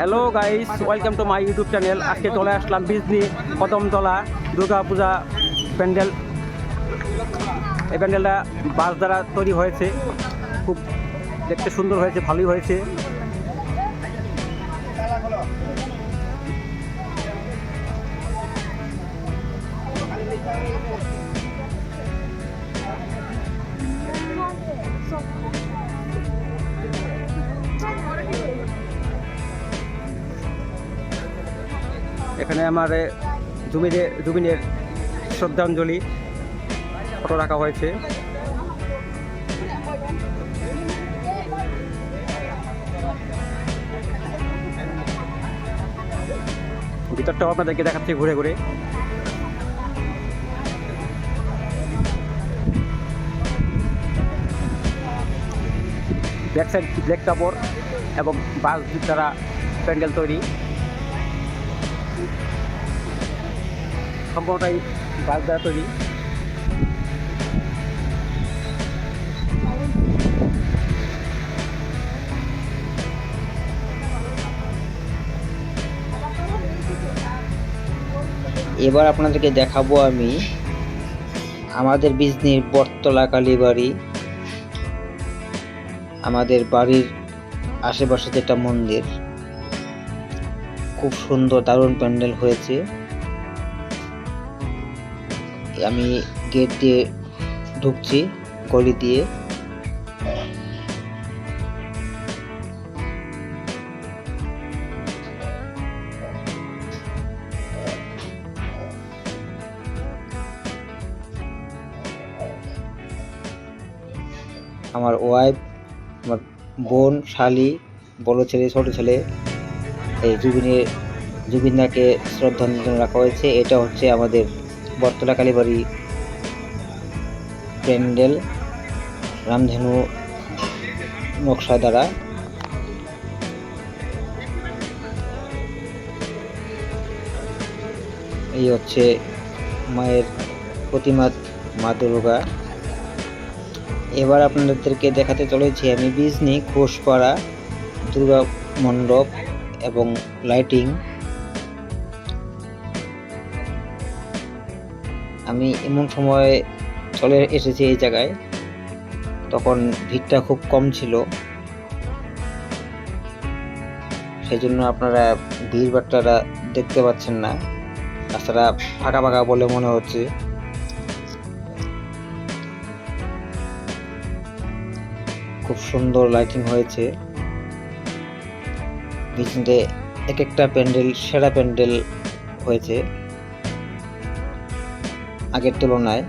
Hello guys welcome to my YouTube channel আজকে চলে আসলাম বিজনি কদমতলা দুর্গা পূজা প্যান্ডেল। এই প্যান্ডেলটা বাস দ্বারা তৈরি হয়েছে। খুব দেখতে সুন্দর হয়েছে, ভালোই হয়েছে। এখানে আমার এ, জুবিনের শ্রদ্ধাঞ্জলি ফটো রাখা হয়েছে। ভিতরটাও আপনাদেরকে দেখাচ্ছি ঘুরে ঘুরে। ব্যাক সাইড ব্ল্যাক কাপড় এবং বাঁশ দ্বারা প্যান্ডেল তৈরি। সম্পূর্ণটাই দ্বারা তৈরি। এবার আপনাদেরকে দেখাবো আমি আমাদের বিজনির বটতলা কালীবাড়ি আমাদের বাড়ির আশেপাশে যেটা মন্দির, খুব সুন্দর দারুণ প্যান্ডেল হয়েছে। আমি গেট দিয়ে ঢুকছি, গলি দিয়ে। আমার ওয়াইফ আমার বোন, শালি, বড় ছেলে, ছোট ছেলে, এই জুবিনের, জুবিনদাকে শ্রদ্ধাঞ্জলি রাখা হয়েছে। এটা হচ্ছে আমাদের বটতলা কালীবাড়ি প্যান্ডেল, রামধেনু, নকশা দ্বারা। এই হচ্ছে মায়ের প্রতিমা মা দুর্গা। এবার আপনাদেরকে দেখাতে চলেছি আমি বিজনি ঘোষপাড়া দুর্গা মণ্ডপ এবং লাইটিং। আমি এমন সময় চলে এসেছি এই জায়গায়। তখন ভিড়টা খুব কম ছিল। সেই জন্য আপনারা ভিড় বাট্টারা দেখতে পাচ্ছেন না। রাস্তাটা ফাঁকা ফাঁকা বলে মনে হচ্ছে। খুব সুন্দর লাইটিং হয়েছে। এক একটা প্যান্ডেল, সেরা প্যান্ডেল হয়েছে। আগের তুলনায়।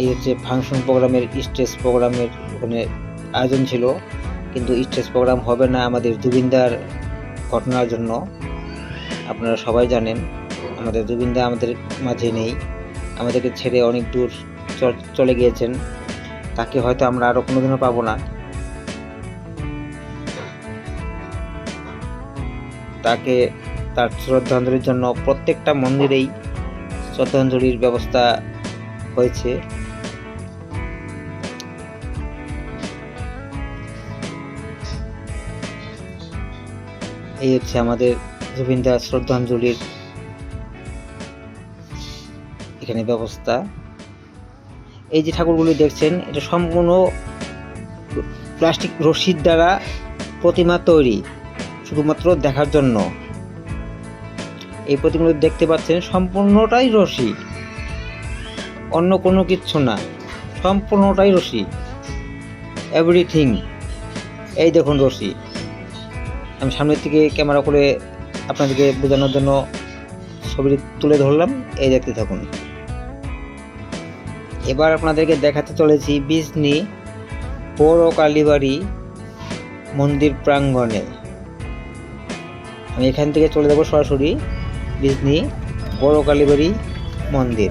এই হচ্ছে ফাংশন প্রোগ্রামের স্টেজ প্রোগ্রামের ওখানে আয়োজন ছিল। কিন্তু স্টেজ প্রোগ্রাম হবে না আমাদের জুবিনদার ঘটনার জন্য। আপনারা সবাই জানেন, আমাদের জুবিনদা আমাদের মাঝে নেই। আমাদেরকে ছেড়ে অনেক দূর চলে গিয়েছেন। তাকে হয়তো আমরা আরও কোনোদিনও পাবো না। তাকে তার শ্রদ্ধাঞ্জলির জন্য প্রত্যেকটা মন্দিরেই শ্রদ্ধাঞ্জলির ব্যবস্থা হয়েছে। এই হচ্ছে আমাদের জুবিনদার শ্রদ্ধাঞ্জলির এখানে ব্যবস্থা। এই যে ঠাকুরগুলি দেখছেন, এটা সম্পূর্ণ প্লাস্টিক রশির দ্বারা প্রতিমা তৈরি, শুধুমাত্র দেখার জন্য। এই প্রতিমাগুলো দেখতে পাচ্ছেন সম্পূর্ণটাই রশি অন্য কোনো কিচ্ছু না, সম্পূর্ণটাই রশি এভরিথিং এই দেখুন রশি আমি সামনের থেকে ক্যামেরা করে আপনাদেরকে বোঝানোর জন্য ছবিটি তুলে ধরলাম। এই দেখতে থাকুন। এবার আপনাদেরকে দেখাতে চলেছি বিজনি পৌর কালীবাড়ি মন্দির প্রাঙ্গণে। আমি এখান থেকে চলে যাব সরাসরি। বিজনি বড় কালীবাড়ি, মন্দির।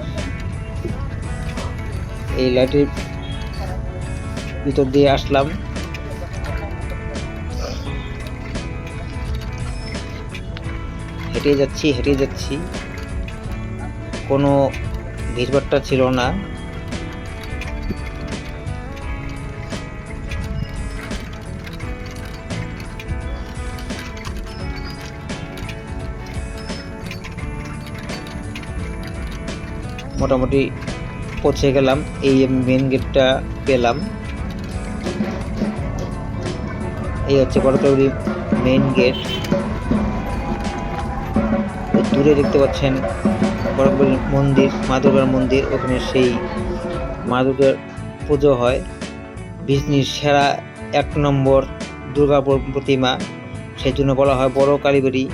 এই লাইটের ভিতর দিয়ে আসলাম। হেঁটে যাচ্ছি হেঁটে যাচ্ছি। কোনো ভিড়ভাট্টা ছিল না। মোটামুটি পৌঁছে গেলাম। এই মেন গেটটা পেলাম। এই হচ্ছে বড়তৌরি মেইন গেট দূরে দেখতে পাচ্ছেন বড়বড়ি মন্দির, মা দুর্গার মন্দির। ওখানে সেই মা দুর্গার পুজো হয়। বিজনির সেরা এক নম্বর দুর্গা প্রতিমা। সেই জন্য বলা হয় বড় কালীবাড়ি।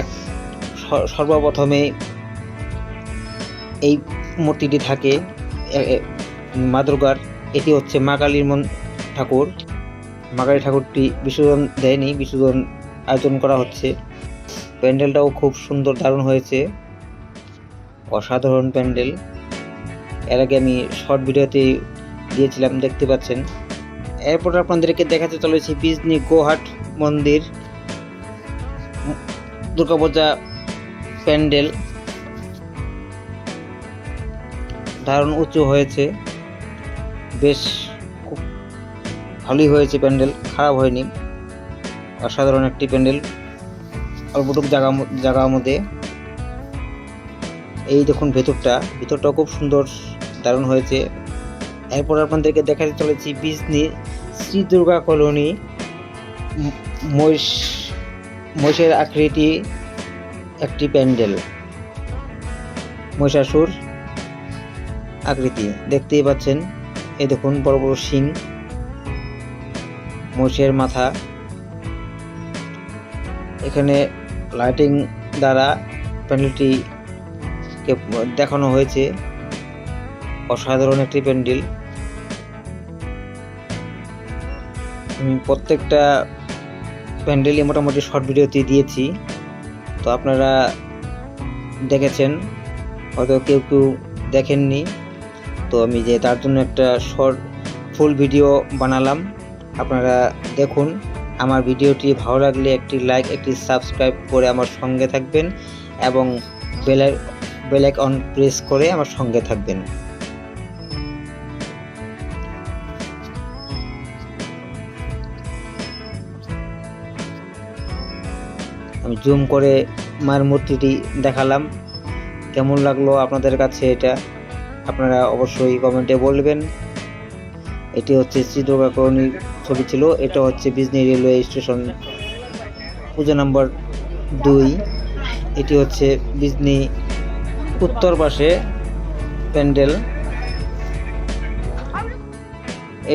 এক সর্বপ্রথমে এই মূর্তিটি থাকে মা দুর্গার এটি হচ্ছে মা কালীর মন ঠাকুর। মা কালী ঠাকুরটি বিসর্জন দেয়নি, বিসর্জন আয়োজন করা হচ্ছে। প্যান্ডেলটাও খুব সুন্দর দারুণ হয়েছে। অসাধারণ প্যান্ডেল। এর আগে আমি শর্ট ভিডিওতে দিয়েছিলাম, দেখতে পাচ্ছেন। এরপর আপনাদেরকে দেখাতে চলেছি বিজনি গোহাট মন্দির, দুর্গাপূজা প্যান্ডেল। দারুণ উঁচু হয়েছে। বেশ খুব ভালোই হয়েছে প্যান্ডেল, খারাপ হয়নি। অসাধারণ একটি প্যান্ডেল, অল্পটুকু জায়গা জায়গার মধ্যে। এই দেখুন ভেতরটা, ভেতরটাও খুব সুন্দর, দারুণ হয়েছে। এরপর আপনাদেরকে দেখাতে চলেছি বিজনি শ্রী দুর্গা কলোনি মহিষ, মহিষের আকৃতি একটি প্যান্ডেল। মহিষাসুর আকৃতি। দেখতেই পাচ্ছেন, এই দেখুন বড় বড় শিং, মহিষের মাথা। এখানে লাইটিং দ্বারা প্যান্ডেলটি দেখানো হয়েছে। অসাধারণ একটি প্যান্ডেল। প্রত্যেকটা প্যান্ডেলই মোটামুটি শর্ট ভিডিওতে দিয়েছি। তো আপনারা দেখেছেন, হয়তো কেউ কেউ দেখেননি। তো আমি যে তার জন্য একটা শর্ট ফুল ভিডিও বানালাম। আপনারা দেখুন, আমার ভিডিওটি ভালো লাগলে একটি লাইক একটি সাবস্ক্রাইব করে আমার সঙ্গে থাকবেন এবং বেল বেল অন প্রেস করে আমার সঙ্গে থাকবেন। আমি জুম করে মায়ের মূর্তিটি দেখালাম। কেমন লাগল আপনাদের কাছে এটা? আপনারা অবশ্যই কমেন্টে বলবেন। এটি হচ্ছে শ্রী দুর্গা করণীর ছবি ছিল। এটা হচ্ছে বিজনি রেলওয়ে স্টেশন। পুজো নম্বর দুই। এটি হচ্ছে বিজনি উত্তর পাশে প্যান্ডেল।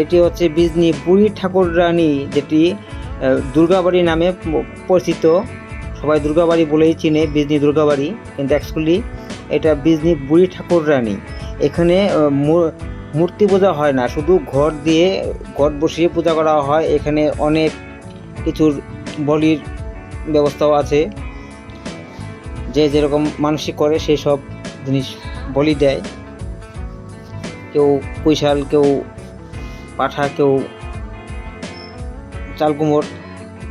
এটি হচ্ছে বিজনি বুড়ি ঠাকুর রানী, যেটি দুর্গাবাড়ি নামে পরিচিত। সবাই দুর্গাবাড়ি বলেই চিনে বিজনি দুর্গাবাড়ি, কিন্তু অ্যাকচুয়ালি এটা বিজনি বুড়ি ঠাকুর রানী। এখানে মূর্তি পূজা হয় না, শুধু ঘর দিয়ে ঘট বসিয়ে পূজা করা হয়। এখানে অনেক কিছুর বলির ব্যবস্থাও আছে। যে যেরকম মানসিক করে, সেই সব জিনিস বলি দেয়। কেউ কৈশাল, কেউ পাঠা, কেউ চাল কুমোর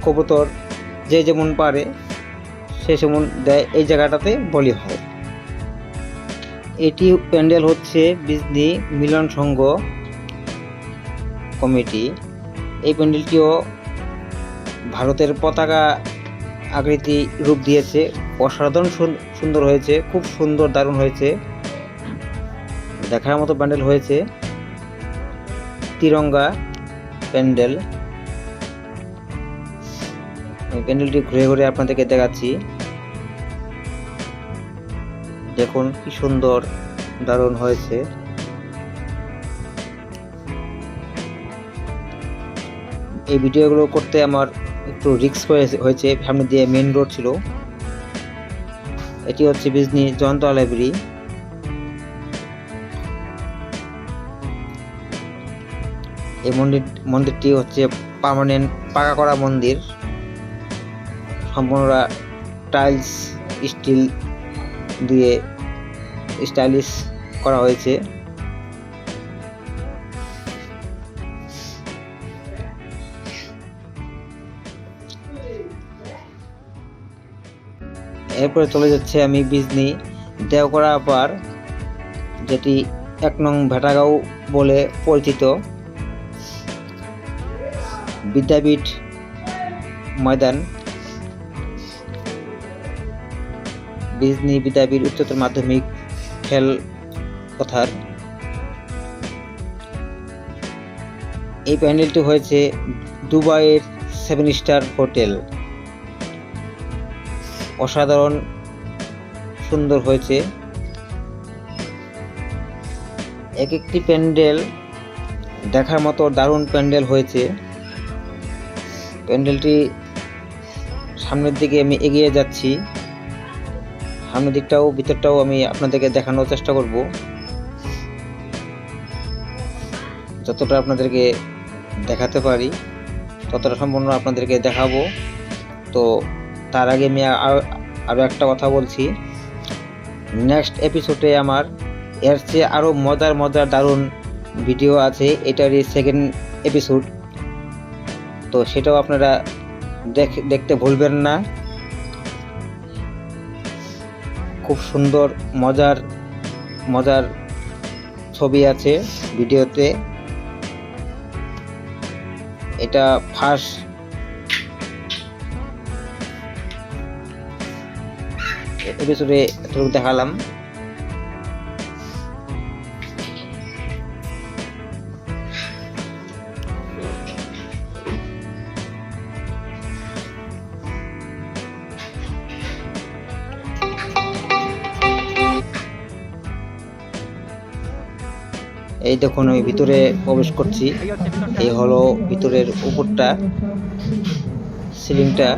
কবুতর, যে যেমন পারে, সে যেমন দেয়। এই জায়গাটাতে বলি হয়। এটি প্যান্ডেল হচ্ছে বিজনি মিলন সংঘ কমিটি। এই প্যান্ডেলটিও ভারতের পতাকা আকৃতি রূপ দিয়েছে। অসাধারণ সুন- সুন্দর হয়েছে, খুব সুন্দর, দারুণ হয়েছে। দেখার মতো প্যান্ডেল হয়েছে। তিরঙ্গা প্যান্ডেল। প্যান্ডেলটি ঘুরে ঘুরে আপনাদেরকে দেখাচ্ছি। দেখুন কি সুন্দর দারুণ হয়েছে। এই ভিডিওগুলো করতে আমার একটু রিস্ক হয়েছে সামনে দিয়ে মেন রোড ছিল। এটি হচ্ছে বিজনি জয়ন্তলা লাইব্রেরি। এই মন্দির, মন্দিরটি হচ্ছে পার্মানেন্ট পাকা করা মন্দির। সম্পূর্ণরা টাইলস স্টিল দিয়ে স্টাইলিশ করা হয়েছে। এরপরে চলে যাচ্ছে আমি বিজনি। দেওকরা পার যেটি এক নং ভেটাগাঁও বলে পরিচিত। বিদ্যাপীঠ ময়দান। বিজনি বিদ্যাপীঠ উচ্চতর মাধ্যমিক খেল কথার। এই প্যান্ডেলটি হয়েছে দুবাইয়ের সেভেন স্টার হোটেল। অসাধারণ সুন্দর হয়েছে। এক একটি প্যান্ডেল দেখার মতো দারুণ প্যান্ডেল হয়েছে। প্যান্ডেলটি সামনের দিকে আমি এগিয়ে যাচ্ছি। সামনের দিকটাও, ভিতরটাও আমি আপনাদেরকে দেখানোর চেষ্টা করব। যতটা আপনাদেরকে দেখাতে পারি, ততটা সম্পূর্ণ আপনাদেরকে দেখাবো। তো তার আগে আমি আর- আরও একটা কথা বলছি। নেক্সট এপিসোডে আমার এর চেয়ে আরও মজার মজার দারুণ ভিডিও আছে, এটারই সেকেন্ড এপিসোড। তো সেটাও আপনারা দেখ, দেখতে ভুলবেন না। খুব সুন্দর মজার মজার ছবি আছে ভিডিওতে। এটা ফার্স্ট এতটুকু দেখালাম। এই দেখুন আমি ভিতরে প্রবেশ করছি। এই হলো ভিতরের উপরটা সিলিংটা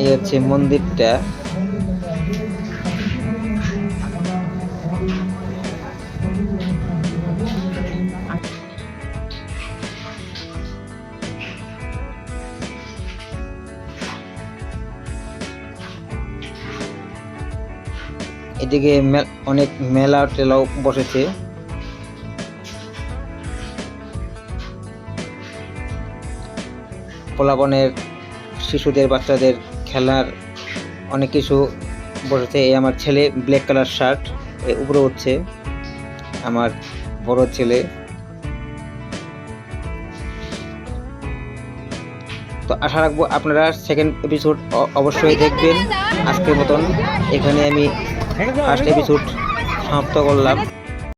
এই হচ্ছে মন্দিরটা। মে- অনেক মেলা টেলাও বসেছে। পোলাপনের শিশুদের, বাচ্চাদের খেলার অনেক কিছু বসেছে। এই আমার ছেলে ব্ল্যাক কালার শার্ট উপরে উঠছে। আমার বড় ছেলে। তো আশা রাখব আপনারা সেকেন্ড এপিসোড অবশ্যই দেখবেন। আজকের মতন এখানে আমি ফার্স্ট এপিসোড সমাপ্ত করলাম।